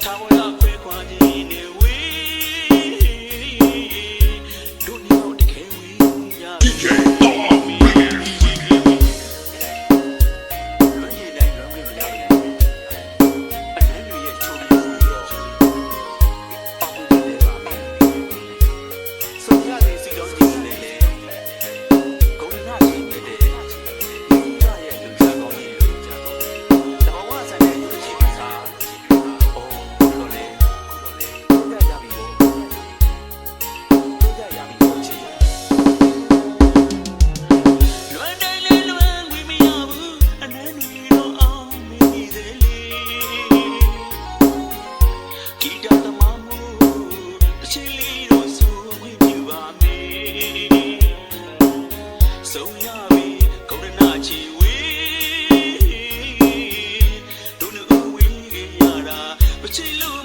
타고 ချီဝေးဒုနူဝေးရတာမချီလို့